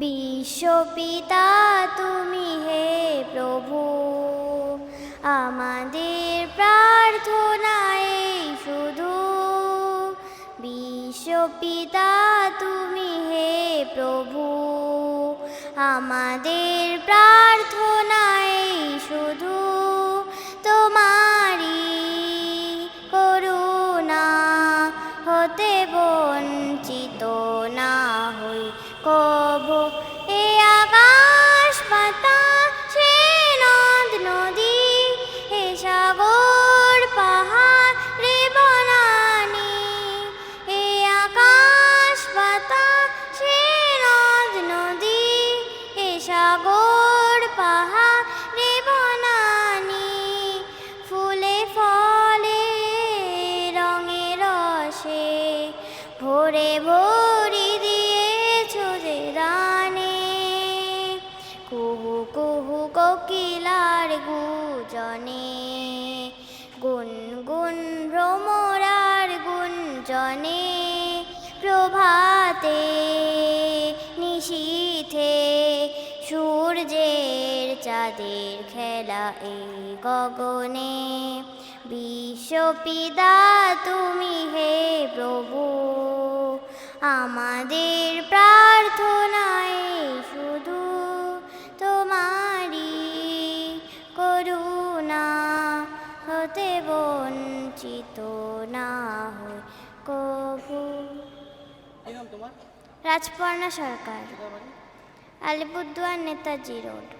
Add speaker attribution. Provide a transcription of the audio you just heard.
Speaker 1: বিশ্বপিতা তুমি হে প্রভু। আমাদের প্রার্থনায় শুধু। বিশ্বপিতা তুমি হে প্রভু। আমাদের প্রার্থনায় শুধু। তোমারই করুণা হতে বঞ্চিত। রসে ভোরে ভরি দিয়েছ যে দানে। কুহু কুহু কোকিলার গুজনে গুনগুন ভ্রমরার গুঞ্জনে। প্রভাতে নিশীথে সূর্যের চাঁদের খেলা এই গগনে। বিশ্বপিতা তুমি হে আমাদের প্রার্থনায় শুধু তোমারই করুণা হতে বঞ্চিত না হয় কবু।
Speaker 2: তোমার?
Speaker 1: রাজপর্ণা সরকার আলিপুরদুয়ার নেতাজি রোড।